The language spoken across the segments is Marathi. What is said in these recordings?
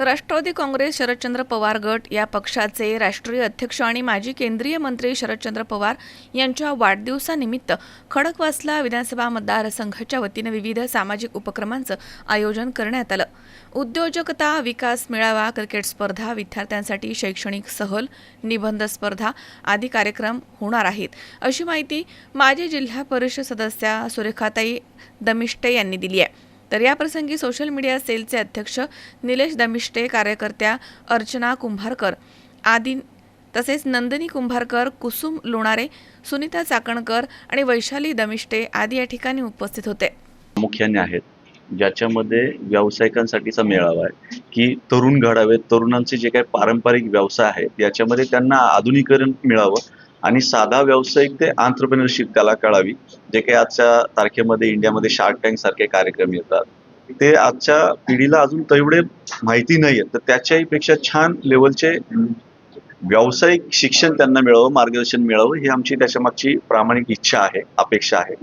राष्ट्रवादी काँग्रेस शरदचंद्र पवार गट या पक्षाचे राष्ट्रीय अध्यक्ष आणि माजी केंद्रीय मंत्री शरदचंद्र पवार यांच्या वाढदिवसानिमित्त खडकवासला विधानसभा मतदारसंघाच्या वतीनं विविध सामाजिक उपक्रमांचं आयोजन करण्यात आलं. उद्योजकता विकास मेळावा क्रिकेट स्पर्धा विद्यार्थ्यांसाठी शैक्षणिक सहल निबंध स्पर्धा आदी कार्यक्रम होणार आहेत. अशी माहिती माजी जिल्हा परिषद सदस्या सुरेखाताई दमिष्टे यांनी दिली आहे. तर याप्रसंगी सोशल मीडिया सेलचे अध्यक्ष निलेश दमिष्टे कार्यकर्त्या अर्चना कुंभारकर आदी तसेच नंदिनी कुंभारकर कुसुम लोणारे सुनीता चाकणकर आणि वैशाली दमिष्टे आदी या ठिकाणी उपस्थित होते. मुख्याने आहेत ज्याच्यामध्ये व्यावसायिकांसाठीचा मेळावा आहे की तरुण घडावेत तरुणांचे जे काही पारंपरिक व्यवसाय आहेत याच्यामध्ये त्यांना आधुनिकरण मिळावं आणि साधा व्यावसायिक ते आंतरप्रेनरशिप त्याला कळावी. जे काही आजच्या तारखेमध्ये इंडियामध्ये शार्क टँक सारखे कार्यक्रम येतात. ते आजच्या पिढीला अजून तेवढे माहिती नाही आहेत तर त्याच्याही पेक्षा छान लेवलचे व्यावसायिक शिक्षण त्यांना मिळावं मार्गदर्शन मिळावं ही आमची त्याच्यामागची प्रामाणिक इच्छा आहे अपेक्षा आहे.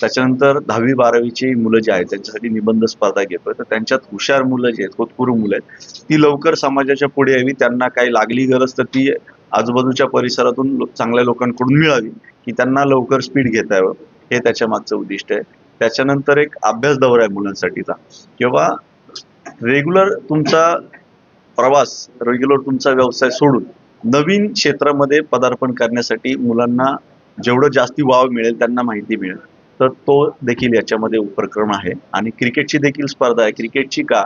त्याच्यानंतर दहावी बारावीची मुलं जी आहेत त्यांच्यासाठी निबंध स्पर्धा घेतोय. तर त्यांच्यात हुशार मुलं जी आहेत होतकुरू मुलं आहेत ती लवकर समाजाच्या पुढे यावी. त्यांना काही लागली गरज तर ती आजूबाजूच्या परिसरातून चांगल्या लोकांकडून मिळावी की त्यांना लवकर स्पीड घेता यावं हे त्याच्या मागचं उद्दिष्ट आहे. त्याच्यानंतर एक अभ्यास दौरा आहे मुलांसाठीचा. किंवा रेग्युलर तुमचा प्रवास रेग्युलर तुमचा व्यवसाय सोडून नवीन क्षेत्रामध्ये पदार्पण करण्यासाठी मुलांना जेवढं जास्ती वाव मिळेल त्यांना माहिती मिळेल. तर तो देखील याच्यामध्ये उपक्रम आहे. आणि क्रिकेटची देखील स्पर्धा आहे. क्रिकेटची का?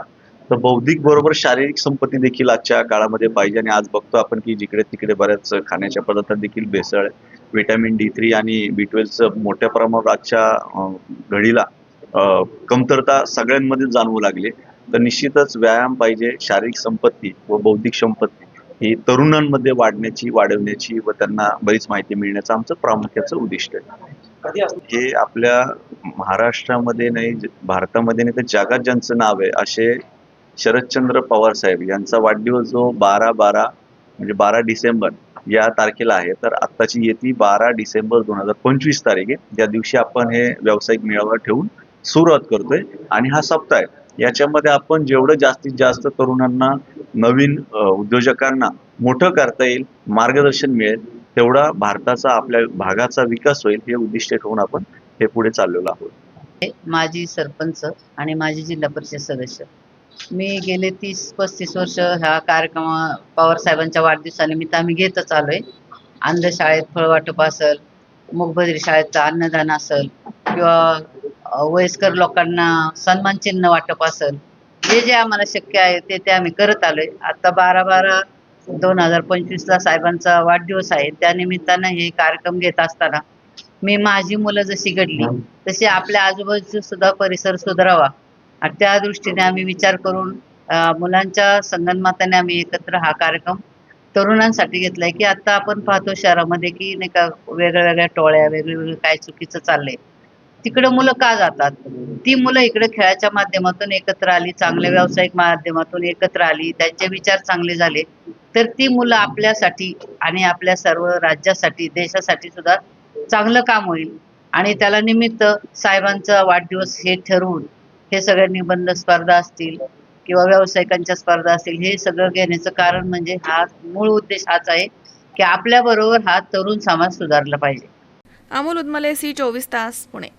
तर बौद्धिक बरोबर शारीरिक संपत्ती देखील आजच्या काळामध्ये पाहिजे आणि आज बघतो आपण की जिकडे तिकडे बऱ्याच खाण्याच्या पदार्थात देखील भेसळ व्हिटॅमिन डी थ्री आणि बी ट्वेल्वचं मोठ्या प्रमाणावर आजच्या घडीला कमतरता सगळ्यांमध्ये जाणवू लागली. तर निश्चितच व्यायाम पाहिजे शारीरिक संपत्ती व बौद्धिक संपत्ती ही तरुणांमध्ये वाढण्याची वाढवण्याची व त्यांना बरीच माहिती मिळण्याचं आमचं प्रामुख्याचं उद्दिष्ट आहे. हे आपल्या महाराष्ट्रामध्ये नाही भारतामध्ये नाही तर जगात ज्यांचं नाव आहे असे शरदचंद्र पवार साहेब यांचा वाढदिवस जो बारा बारा म्हणजे बारा डिसेंबर या तारखेला आहे तर आत्ताची येती बारा डिसेंबर दोन हजार पंचवीस तारीख. आहे त्या दिवशी आपण हे व्यावसायिक मेळावा ठेवून सुरुवात करतोय. आणि हा सप्ताह याच्यामध्ये आपण जेवढं जास्तीत जास्त तरुणांना नवीन उद्योजकांना मोठं करता येईल मार्गदर्शन मिळेल तेवढा भारताचा आपल्या भागाचा विकास होईल हे उद्दिष्ट ठेवून आपण हे पुढे चाललेलो आहोत. माजी सरपंच आणि माजी जिल्हा परिषद सदस्य. मी गेले तीस पस्तीस वर्ष ह्या कार्यक्रम पवार साहेबांच्या वाढदिवसानिमित्त आम्ही घेतच आलोय अंधशाळेत फळ वाटप असेल मुखबदरी शाळेचं अन्नदान असेल किंवा वयस्कर लोकांना सन्मान चिन्ह वाटप असेल जे जे आम्हाला शक्य आहे ते ते आम्ही करत आलोय. आता बारा बारा दोन हजार पंचवीसला साहेबांचा वाढदिवस आहे. त्यानिमित्तानं हे कार्यक्रम घेत असताना मी माझी मुलं जशी घडली तशी आपल्या आजूबाजूचा सुद्धा परिसर सुधारावा. आणि त्या दृष्टीने आम्ही विचार करून मुलांच्या संगनमाताने आम्ही एकत्र हा कार्यक्रम तरुणांसाठी घेतलाय. की आता आपण पाहतो शहरामध्ये की नाही का वेगळ्या वेगळ्या टोळ्या वेगवेगळं काय चुकीचं चाललंय. तिकडे मुलं का जातात? ती मुलं इकडे खेळाच्या माध्यमातून एकत्र आली चांगल्या व्यावसायिक माध्यमातून एकत्र आली त्यांचे विचार चांगले झाले तर ती मुलं आपल्यासाठी आणि आपल्या सर्व राज्यासाठी देशासाठी सुद्धा चांगलं काम होईल. आणि त्याला निमित्त साहेबांचा वाढदिवस हे ठरवून हे सगळे निबंध स्पर्धा असतील किंवा व्यावसायिकांच्या स्पर्धा असतील हे सगळं घेण्याचं कारण म्हणजे हा मूळ उद्देश हाच आहे की आपल्या बरोबर हा तरुण समाज सुधारला पाहिजे. अमोल उदमले सी चोवीस तास पुणे.